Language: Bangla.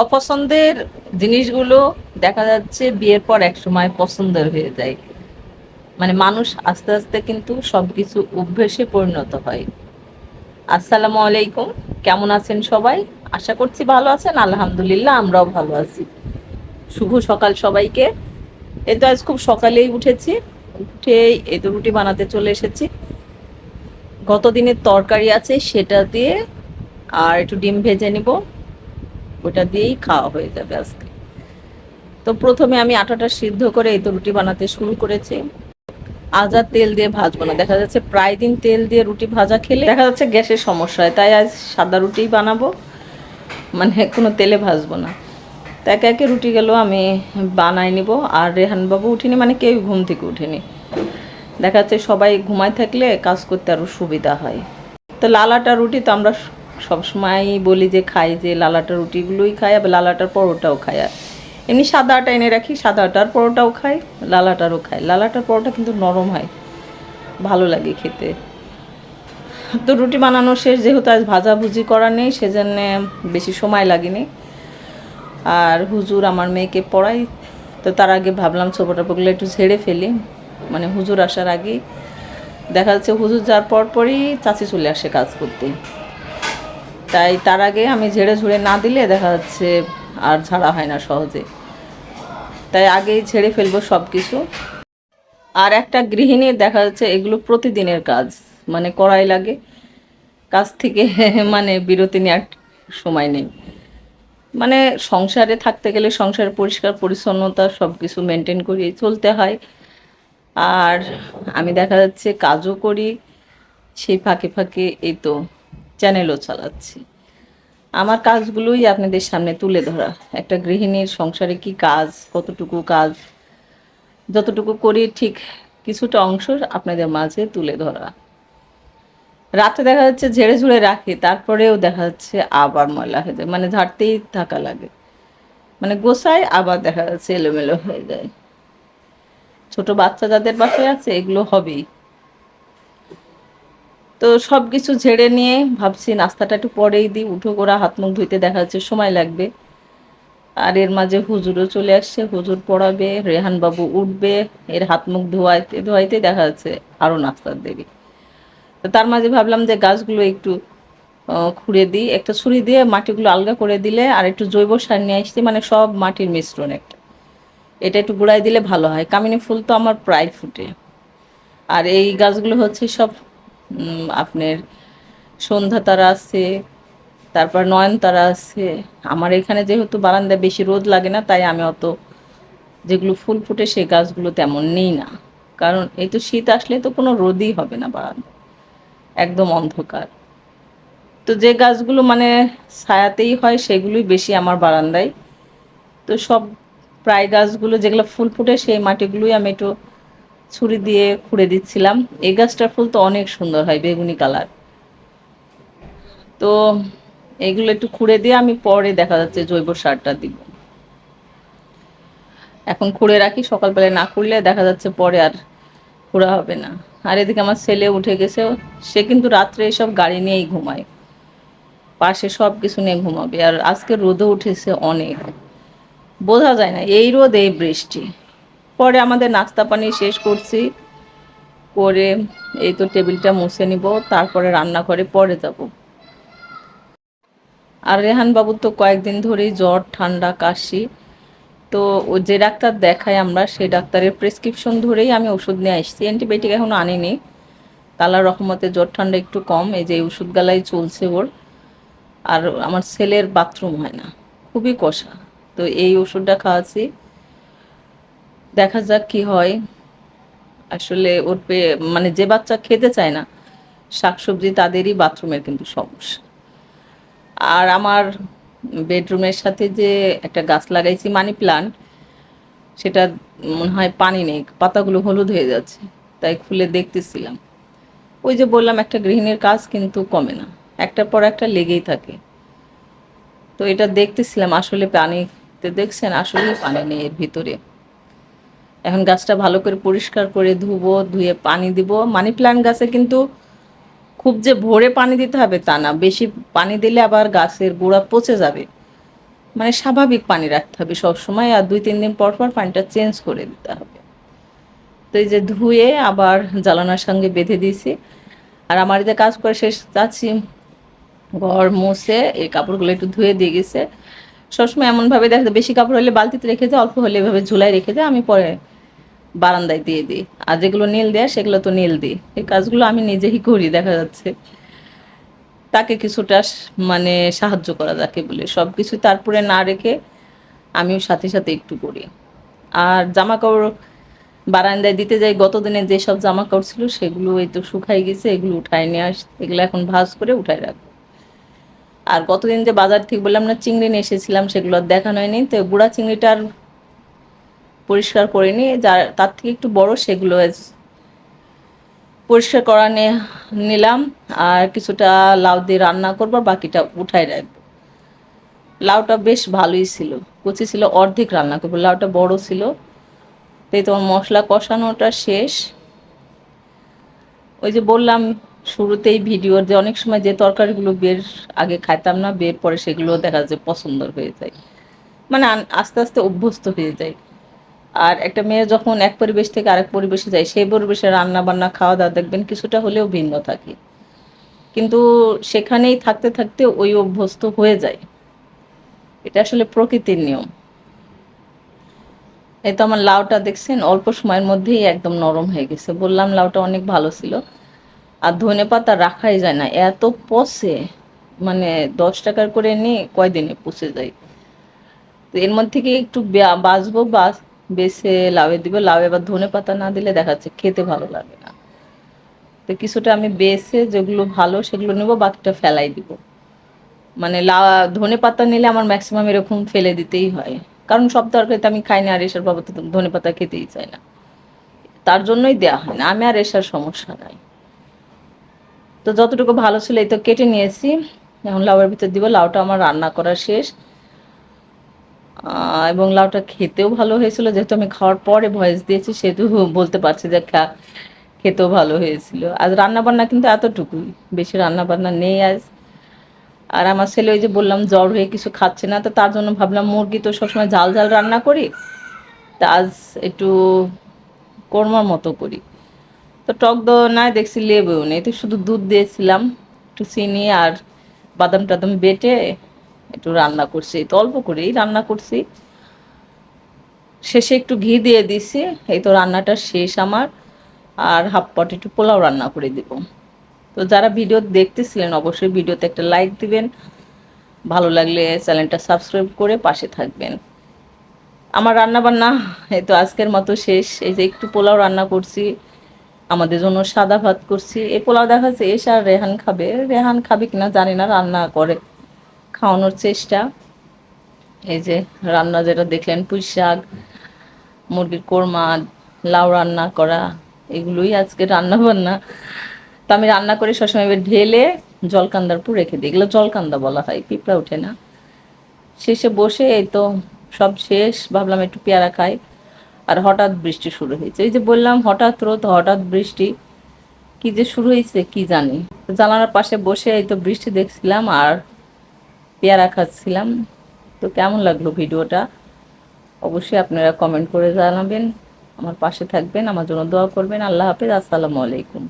অপছন্দের জিনিসগুলো দেখা যাচ্ছে বিয়ের পর এক সময় পছন্দের হয়ে যায়। মানে মানুষ আস্তে আস্তে কিন্তু সবকিছু অভ্যেসে পরিণত হয়। আসসালামু আলাইকুম, কেমন আছেন সবাই? আশা করছি ভালো আছেন, আলহামদুলিল্লাহ আমরাও ভালো আছি। শুভ সকাল সবাইকে। এই তো আজ খুব সকালেই উঠেছি, উঠে এই তো রুটি বানাতে চলে এসেছি। গত দিনের তরকারি আছে সেটা দিয়ে আর একটু ডিম ভেজে নিব। ওটা দিয়েই খাওয়া হয়ে যাবে আজকে। তো প্রথমে আমি আটাটা সিদ্ধ করে এই তো রুটি বানাতে শুরু করেছি। আজ তেল দিয়ে ভাজবো না। দেখা যাচ্ছে প্রায় দিন তেল দিয়ে রুটি ভাজা খেলে দেখা যাচ্ছে গ্যাসের সমস্যা হয়। তাই আজ সাদা রুটিই বানাবো। মানে কোনো তেলে ভাজবো না। তো একে একে রুটি গেল আমি বানাই নিব। আর রেহানবাবু উঠিনি মানে কেউ ঘুম থেকে উঠেনি। দেখা যাচ্ছে সবাই ঘুমায় থাকলে কাজ করতে আরও সুবিধা হয়। তো লালাটা রুটি তো আমরা সবসময় বলি যে খাই যে লালাটা রুটিগুলোই খাই, আবার লালাটার পরোটাও খাই। আর এমনি সাদা আটা এনে রাখি, সাদা আটার পরোটাও খাই, লালাটারও খাই। লালাটার পরোটা কিন্তু নরম হয়, ভালো লাগে খেতে। তো রুটি বানানো শেষ, যেহেতু আজ ভাজাভুজি করা নেই, সেজন্য বেশি সময় লাগেনি। আর হুজুর আমার মেয়েকে পড়াই, তো তার আগে ভাবলাম ছোপটাপগুলো একটু ঝেড়ে ফেলি। মানে হুজুর আসার আগেই দেখা যাচ্ছে হুজুর যাওয়ার পর পরই চাচি চলে আসে কাজ করতে। তাই তার আগে আমি ঝেড়ে ঝুড়ে না দিলে দেখা যাচ্ছে আর ঝাড়া হয় না সহজে। তাই আগেই ঝেড়ে ফেলব সব কিছু আর একটা গৃহিণীর দেখা যাচ্ছে এগুলো প্রতিদিনের কাজ মানে করাই লাগে। কাজ থেকে মানে বিরতি নেওয়ার সময় নেই। মানে সংসারে থাকতে গেলে সংসার পরিষ্কার, পরিচ্ছন্নতা সব কিছু মেনটেন করিয়ে চলতে হয়। আর আমি দেখা যাচ্ছে কাজও করি, সেই ফাঁকে ফাঁকে এই তো। চ্যানেলও চালাচ্ছি। আমার কাজগুলোই আপনাদের সামনে তুলে ধরা। একটা গৃহিণীর সংসারে কি কাজ, কতটুকু কাজ, যতটুকু করি ঠিক কিছুটা অংশ আপনাদের মাঝে তুলে ধরা। রাতে দেখা যাচ্ছে ঝেড়ে ঝুড়ে রাখি, তারপরেও দেখা যাচ্ছে আবার ময়লা হয়ে যায়। মানে ঝাড়তেই থাকা লাগে। মানে গোসায় আবার দেখা যাচ্ছে এলোমেলো হয়ে যায়। ছোট বাচ্চা যাদের বাসায় আছে, এগুলো হবেই। তো সব কিছু ঝেড়ে নিয়ে ভাবছি নাস্তাটা একটু পরেই দিই, উঠো করা হাত মুখ ধুইতে দেখা যাচ্ছে সময় লাগবে। আর এর মাঝে হুজুরও চলে আসছে, হুজুর পড়াবে রেহান বাবু উঠবে, এর হাত মুখ ধোয়াইতে ধোয়াইতে দেখা যাচ্ছে আরও নাস্তার দেরি। তো তার মাঝে ভাবলাম যে গাছগুলো একটু খুঁড়ে দিই, একটা ছুরি দিয়ে মাটিগুলো আলগা করে দিলে আর একটু জৈব সার নিয়ে আসতে মানে সব মাটির মিশ্রণ একটা। এটা একটু গুঁড়াই দিলে ভালো হয়। কামিনী ফুল তো আমার প্রায় ফুটে। আর এই গাছগুলো হচ্ছে সব আপনার সন্ধ্যা তারা আছে, তারপর নয়নতারা আছে। আমার এখানে যেহেতু বারান্দায় বেশি রোদ লাগে না, তাই আমি অত যেগুলো ফুল ফুটে সেই গাছগুলো তেমন নেই না। কারণ এই তো শীত আসলে তো কোনো রোদই হবে না বারান্দা, একদম অন্ধকার। তো যে গাছগুলো মানে ছায়াতেই হয় সেগুলোই বেশি আমার বারান্দায়। তো সব প্রায় গাছগুলো যেগুলো ফুল ফুটে সেই মাটিগুলোই আমি একটু ছুরি দিয়ে খুঁড়ে দিচ্ছিলাম। এই গাছটার ফুল তো অনেক সুন্দর হয়, বেগুনি কালার। তো এগুলো একটু খুঁড়ে দিয়ে আমি পরে দেখা যাচ্ছে জৈব সারটা দিব। এখন খুঁড়ে রাখি সকালবেলায় না খুঁড়লে দেখা যাচ্ছে পরে আর খুঁড়া হবে না। আর এদিকে আমার ছেলে উঠে গেছে, সে কিন্তু রাত্রে এসব গাড়ি নিয়েই ঘুমায়। পাশে সব কিছু নিয়ে ঘুমাবে, আর আজকে রোদও উঠেছে অনেক। বোঝা যায় না, এই রোদ, এই বৃষ্টি। পরে আমাদের নাস্তা পানি শেষ করছি। করে এই তো টেবিলটা মুছে নিব, তারপরে রান্নাঘরে পরে যাব। আর রেহান বাবুর তো কয়েকদিন ধরেই জ্বর, ঠান্ডা, কাশি। তো ও যে ডাক্তার দেখাই আমরা, সেই ডাক্তারের প্রেসক্রিপশন ধরেই আমি ওষুধ নিয়ে আসছি। অ্যান্টিবায়োটিক এখনও আনিনি। তালার রহমতে জ্বর, ঠান্ডা একটু কম, এই যে ওষুধ গালাই চলছে ওর। আর আমার ছেলের বাথরুম হয় না, খুবই কষা। তো এই ওষুধটা খাওয়াচ্ছি। দেখা যাক কি হয়। আসলে ওর পে- মানে যে বাচ্চা খেতে চায় না, শাকসবজি তাদেরই বাথরুমের কিন্তু সমস্যা। আর আমার বেডরুমের সাথে যে একটা গাছ লাগাইছি মানি প্লান্ট, সেটা মনে হয় পানি নেই, পাতাগুলো হলুদ হয়ে যাচ্ছে, তাই খুলে দেখতেছিলাম। ওই যে বললাম, একটা গৃহিণীর কাজ কিন্তু কমে না, একটার পর একটা লেগেই থাকে। তো এটা দেখতেছিলাম, আসলে পানিতে দেখছেন, আসলেই পানি নেই এর ভিতরে। এখন গাছটা ভালো করে পরিষ্কার করে ধুবো, ধুয়ে পানি দিব। মানি প্ল্যান্ট গাছে কিন্তু খুব যে ভোরে পানি দিতে হবে তা না, বেশি পানি দিলে আবার গাছের গোড়া পচে যাবে। মানে স্বাভাবিক পানি রাখতে হবে সবসময় আর দুই তিন দিন পর পর পানিটা চেঞ্জ করে দিতে হবে। তো এই যে ধুয়ে আবার জ্বালানোর সঙ্গে বেঁধে দিয়েছি। আর আমার যে কাজ করে শেষ, যাচ্ছি ঘর মুছে, এই কাপড়গুলো একটু ধুয়ে দিয়ে গেছে। সবসময় এমনভাবে দেখা যায়, বেশি কাপড় হলে বালতিতে রেখে দেয়, অল্প হলে এভাবে ঝুলাই রেখে দেয়, আমি পরে বারান্দায় দিয়ে দিই। আর যেগুলো নীল দেয়, সেগুলো তো নীল দিই। এই কাজগুলো আমি নিজেই করি, দেখা যাচ্ছে। তাকে কিছুটা মানে সাহায্য করা যাকে বলে। সব কিছু তারপরে না রেখে আমিও সাথে সাথে একটু করি। আর জামা কাপড় বারান্দায় দিতে যাই গত দিনে যেসব জামা কাপড় ছিল, সেগুলো এই তো শুকাই গেছে, এগুলো উঠায় নিয়ে আস। এগুলো এখন ভাজ করে উঠায় রাখব। আর গতদিন যে বাজার থেকে বললাম না, চিংড়ি নিয়ে এসেছিলাম, সেগুলো দেখানো হয়নি। তো বুড়া চিংড়িটার পরিষ্কার করে নিয়ে যার তার থেকে একটু বড় সেগুলো পরিষ্কার করা নিলাম, আর কিছুটা লাউ দিয়ে রান্না করব বাকিটা উঠাই রাখব। লাউটা বেশ ভালোই ছিল, কচি ছিল, অর্ধেক রান্না করব, লাউটা বড় ছিল। তাই তোমার মশলা কষানোটা শেষ। ওই যে বললাম শুরুতেই ভিডিওর যে অনেক সময় যে তরকারিগুলো বের আগে খাইতাম না, বের পরে সেগুলো দেখা যায় পছন্দ হয়ে যায়। মানে আস্তে আস্তে অভ্যস্ত হয়ে যায়। আর একটা মেয়ে যখন এক পরিবেশ থেকে আরেক পরিবেশে যায়, সেই পরিবেশে রান্না বান্না খাওয়া দাওয়া দেখবেন কিছুটা হলেও ভিন্ন থাকে। কিন্তু সেখানেই থাকতে থাকতে ওই অভ্যস্ত হয়ে যায়। এটা আসলে প্রকৃতির নিয়ম। এই তো আমার লাউটা দেখছেন, অল্প সময়ের মধ্যেই একদম নরম হয়ে গেছে। বললাম লাউটা অনেক ভালো ছিল। আর ধনে পাতা রাখাই যায় না। এত পচে মানে দশ টাকার করে নিয়ে কয়দিনে পুষে যায়। তো এর মধ্যে থেকে একটু বাঁচবো? বাস, বেছে লাউয়ে দিব। লাউ এবার ধনে পাতা না দিলে দেখাচ্ছে খেতে ভালো লাগে না। তো কিছুটা আমি বেছে যেগুলো ভালো সেগুলো নেব, বাকিটা ফেলাই দিব। মানে লা, ধনে পাতা নিলে আমার ম্যাক্সিমাম এরকম ফেলে দিতেই হয়। কারণ সব তরকারিতে আমি খাই না আর এসার বাবা তো ধনে পাতা খেতেই চাই না। তার জন্যই দেওয়া হয় না। আমি আর এসার সমস্যা নাই। তো যতটুকু ভালো ছিল এই তো কেটে নিয়েছি। এখন লাউয়ের ভিতর দিব। লাউটা আমার রান্না করা শেষ। এবং লাউটা খেতেও ভালো হয়েছিল। যেহেতু আমি খাওয়ার পরে ভয়েস দিয়েছি, সেহেতু বলতে পারছি যে খা, খেতেও ভালো হয়েছিল। আজ রান্নাবান্না কিন্তু এতটুকুই। বেশি রান্নাবান্না নেই আজ। আর আমার ছেলে ওই যে বললাম, জ্বর হয়ে কিছু খাচ্ছে না, তো তার জন্য ভাবলাম মুরগি তো সবসময় ঝাল ঝাল রান্না করি। তা আজ একটু কর্মার মতো করি। তো টক দো না দেখছি লেবু নেই। তো শুধু দুধ দিয়েছিলাম, একটু চিনি আর বাদাম টাদাম বেটে একটু রান্না করছি। তো অল্প করেই রান্না করছি। শেষে একটু ঘি দিয়ে দিছি, এই তো রান্নাটা শেষ আমার। আর হাফ পট একটু পোলাও রান্না করে দিব। তো যারা ভিডিও দেখতেছিলেন, অবশ্যই ভিডিওতে একটা লাইক দিবেন। ভালো লাগলে চ্যানেলটা সাবস্ক্রাইব করে পাশে থাকবেন। আমার রান্না বান্না এই তো আজকের মতো শেষ। এই যে একটু পোলাও রান্না করছি। আমাদের জন্য সাদা ভাত করছি। এই পোলাও দেখা যাচ্ছে এসে আর রেহান খাবে। রেহান খাবে কিনা জানি না, রান্না করে। খাওয়ানোর চেষ্টা। এই যে রান্না যেটা দেখলেন, পুঁই শাক, মুরগির কোরমা, লাউ রান্না করা, এগুলোই আজকে রান্না বান্না তো আমি রান্না করে সবসময় এবার ঢেলে জলকান্দার পুর রেখে দিই। এগুলো জলকান্দা বলা হয়, পিঁপড়া ওঠে না। শেষে বসে এই তো সব শেষ, ভাবলাম একটু পেয়ারা খাই। আর হঠাৎ বৃষ্টি শুরু হয়েছে। এই যে বললাম, হঠাৎ রোদ, হঠাৎ বৃষ্টি, কি যে শুরু হয়েছে কি জানি। জানালার পাশে বসে এই তো বৃষ্টি দেখছিলাম আর পেয়ারা খাচ্ছিলাম। তো কেমন লাগল ভিডিওটা? অবশ্যই আপনারা কমেন্ট করে জানাবেন। আমার পাশে থাকবেন, আমার জন্য দোয়া করবেন। আল্লাহ হাফেজ, আসসালামু আলাইকুম।